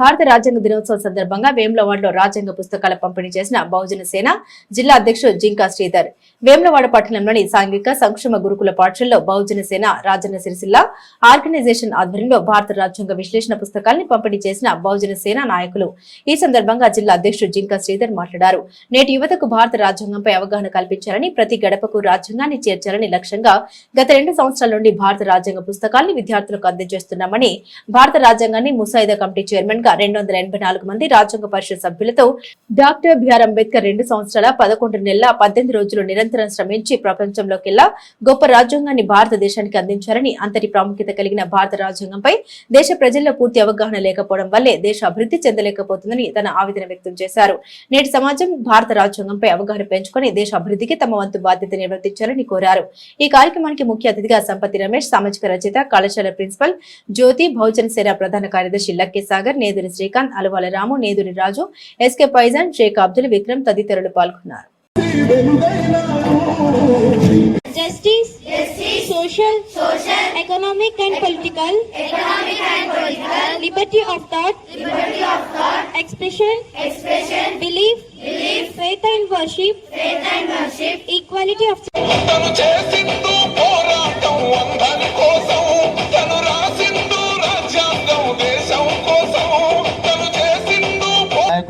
భారత రాజ్యాంగ దినోత్సవం సందర్భంగా వేములవాడలో రాజ్యాంగ పుస్తకాల పంపిణీ చేసిన బహుజన సేన జిల్లా అధ్యక్షుడు జింకా శ్రీధర్. వేములవాడ పట్టణంలోని సాంఘిక సంక్షేమ గురుకుల పాఠశాలలో బహుజన సేన రాజన్న సిరిసిల్ల ఆర్గనైజేషన్ ఆధ్వర్యంలో భారత రాజ్యాంగ విశ్లేషణ పుస్తకాలను పంపిణీ చేసిన బహుజన సేన నాయకులు. ఈ సందర్భంగా జిల్లా అధ్యక్షుడు జింకా శ్రీధర్ మాట్లాడారు. నేటి యువతకు భారత రాజ్యాంగంపై అవగాహన కల్పించాలని ప్రతి గడపకు రాజ్యాంగాన్ని చేర్చాలని లక్ష్యంగా గత రెండు సంవత్సరాల నుండి భారత రాజ్యాంగ పుస్తకాల్ని విద్యార్థులకు అందజేస్తున్నామని భారత రాజ్యాంగాన్ని ముసాయిదా కమిటీ చైర్మన్గా రెండు వందల ఎనభై నాలుగు మంది రాజ్యాంగ పరిషత్ సభ్యులతో డాక్టర్ బిఆర్ అంబేద్కర్ రెండు సంవత్సరాల పదకొండు నెలల పద్దెనిమిది రోజులు నిరంతరం శ్రమించి ప్రపంచంలోకెల్లా గొప్ప రాజ్యాంగాన్ని భారతదేశానికి అందించారని అంతటి ప్రాముఖ్యత కలిగిన భారత రాజ్యాంగంపై దేశ ప్రజల్లో పూర్తి అవగాహన లేకపోవడం వల్లే దేశ అభివృద్ధి చెందలేకపోతుందని తన ఆవేదన వ్యక్తం చేశారు. నేటి సమాజం భారత రాజ్యాంగంపై అవగాహన పెంచుకొని దేశ అభివృద్ధికి తమ వంతు బాధ్యత నిర్వర్తించాలని కోరారు. ఈ కార్యక్రమానికి ముఖ్య అతిథిగా సంపతి రమేష్ సామాజిక రచయిత కళాశాల ప్రిన్సిపల్ జ్యోతి బహుజన సేన ప్రధాన కార్యదర్శి లక్కే సాగర్ నేదురి శ్రీకాంత్ అలవాల రాము నేదురి రాజు ఎస్కే పైజాన్ షేక్ అబ్దుల్ విక్రమ్ తదితరులు పాల్గొన్నారు justice, social, economic and political, liberty of thought, expression, belief, faith and worship, equality of తను చేసిందు పోరాటం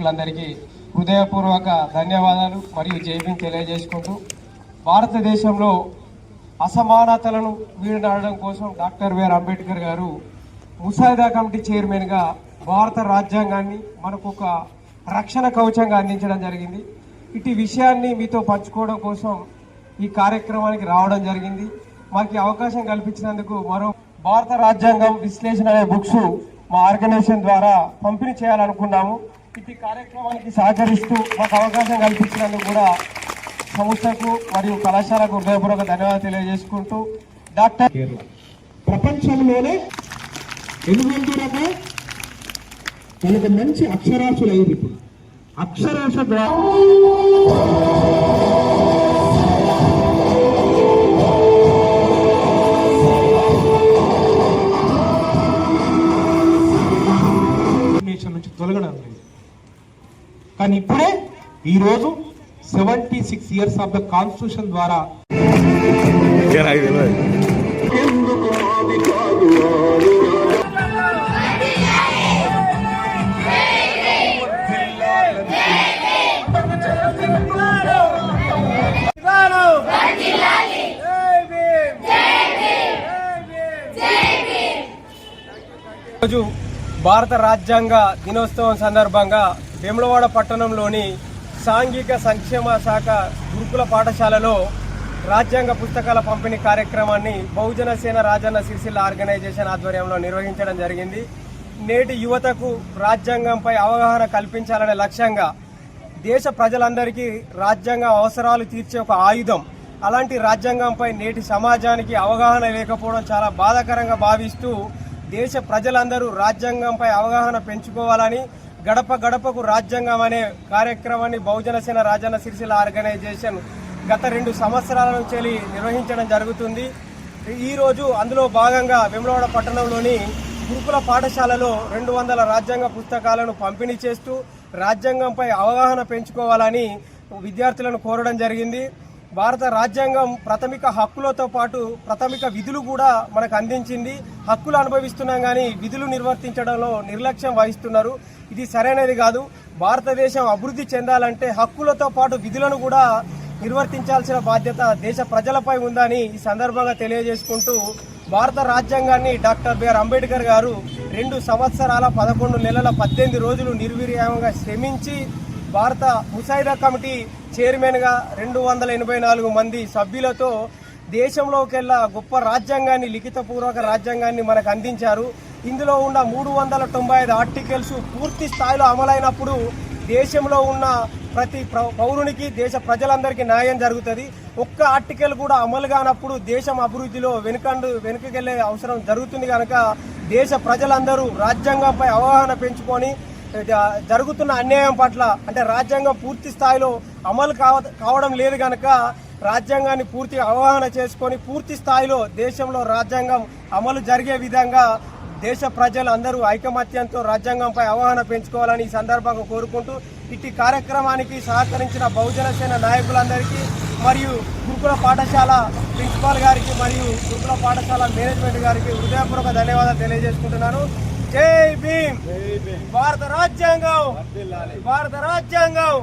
నాయకులందరికీ హృదయపూర్వక ధన్యవాదాలు మరియు జైబీని తెలియజేసుకుంటూ భారతదేశంలో అసమానతలను వీడనాడడం కోసం డాక్టర్ బిఆర్ అంబేద్కర్ గారు ముసాయిదా కమిటీ చైర్మన్గా భారత రాజ్యాంగాన్ని మనకు ఒక రక్షణ కవచంగా అందించడం జరిగింది. ఇటు విషయాన్ని మీతో పంచుకోవడం కోసం ఈ కార్యక్రమానికి రావడం జరిగింది. మాకు అవకాశం కల్పించినందుకు మరో భారత రాజ్యాంగం విశ్లేషణ అనే బుక్స్ మా ఆర్గనైజేషన్ ద్వారా పంపిణీ చేయాలనుకున్నాము. ఇది కార్యక్రమానికి సహకరిస్తూ మాకు అవకాశం కల్పించినందుకు కూడా సంస్థకు మరియు కళాశాలకు హృదయపూర్వక ధన్యవాదాలు తెలియజేసుకుంటూ డాక్టర్ ప్రపంచంలోనే ఎన్నిమంటారట వాళ్ళకి మంచి అక్షరాస్యులు అయ్యింది ఇప్పుడు. అక్షరాస్య ద్వారా నుంచి తొలగడం లేదు. కానీ ఇప్పుడే ఈరోజు seventy six years of the constitution ద్వారా రోజు భారత రాజ్యాంగ దినోత్సవం సందర్భంగా వేములవాడ పట్టణంలోని సాంఘిక సంక్షేమ శాఖ గురుకుల పాఠశాలలో రాజ్యాంగ పుస్తకాల పంపిణీ కార్యక్రమాన్ని బహుజన సేన రాజన్న సిరిసిల్ల ఆర్గనైజేషన్ ఆధ్వర్యంలో నిర్వహించడం జరిగింది. నేటి యువతకు రాజ్యాంగంపై అవగాహన కల్పించాలనే లక్ష్యంగా దేశ ప్రజలందరికీ రాజ్యాంగ అవసరాలు తీర్చే ఒక ఆయుధం. అలాంటి రాజ్యాంగంపై నేటి సమాజానికి అవగాహన లేకపోవడం చాలా బాధాకరంగా భావిస్తూ దేశ ప్రజలందరూ రాజ్యాంగంపై అవగాహన పెంచుకోవాలని గడప గడపకు రాజ్యాంగం అనే కార్యక్రమాన్ని బహుజన సేన రాజన్న సిరిసిల ఆర్గనైజేషన్ గత రెండు సంవత్సరాల నుంచి నిర్వహించడం జరుగుతుంది. ఈ రోజు అందులో భాగంగా వెములవాడ పట్టణంలోని గురుకుల పాఠశాలలో రెండు వందల రాజ్యాంగ పుస్తకాలను పంపిణీ చేస్తూ రాజ్యాంగంపై అవగాహన పెంచుకోవాలని విద్యార్థులను కోరడం జరిగింది. భారత రాజ్యాంగం ప్రాథమిక హక్కులతో పాటు ప్రాథమిక విధులు కూడా మనకు అందించింది. హక్కులు అనుభవిస్తున్నాం కానీ విధులు నిర్వర్తించడంలో నిర్లక్ష్యం వహిస్తున్నారు. ఇది సరైనది కాదు. భారతదేశం అభివృద్ధి చెందాలంటే హక్కులతో పాటు విధులను కూడా నిర్వర్తించాల్సిన బాధ్యత దేశ ప్రజలపై ఉందని ఈ సందర్భంగా తెలియజేసుకుంటూ భారత రాజ్యాంగాన్ని డాక్టర్ బిఆర్ అంబేద్కర్ గారు రెండు సంవత్సరాల పదకొండు నెలల పద్దెనిమిది రోజులు నిర్వీర్యంగా శ్రమించి భారత ముసాయిదా కమిటీ చైర్మన్గా రెండు వందల ఎనభై నాలుగు మంది సభ్యులతో దేశంలోకెల్లా గొప్ప రాజ్యాంగాన్ని లిఖితపూర్వక రాజ్యాంగాన్ని మనకు అందించారు. ఇందులో ఉన్న మూడు వందల తొంభై ఐదు ఆర్టికల్స్ పూర్తి స్థాయిలో అమలైనప్పుడు దేశంలో ఉన్న ప్రతి పౌరునికి దేశ ప్రజలందరికీ న్యాయం జరుగుతుంది. ఒక్క ఆర్టికల్ కూడా అమలు కానప్పుడు దేశం అభివృద్ధిలో వెనుకండు వెనుకకెళ్ళే అవసరం జరుగుతుంది కనుక దేశ ప్రజలందరూ రాజ్యాంగంపై అవగాహన పెంచుకొని జరుగుతున్న అన్యాయం పట్ల అంటే రాజ్యాంగం పూర్తి స్థాయిలో అమలు కావ- కావడం లేదు కనుక రాజ్యాంగాన్ని పూర్తిగా అవగాహన చేసుకొని పూర్తి స్థాయిలో దేశంలో రాజ్యాంగం అమలు జరిగే విధంగా దేశ ప్రజలు అందరూ ఐకమత్యంతో రాజ్యాంగంపై అవగాహన పెంచుకోవాలని ఈ సందర్భంగా కోరుకుంటూ ఇట్టి కార్యక్రమానికి సహకరించిన బహుజన సేన నాయకులందరికీ మరియు గురుకుల పాఠశాల ప్రిన్సిపాల్ గారికి మరియు గురుకుల పాఠశాల మేనేజ్మెంట్ గారికి హృదయపూర్వక ధన్యవాదాలు తెలియజేసుకుంటున్నాను. జై భీమ్ భారత రాజ్యాంగం భారత రాజ్యాంగం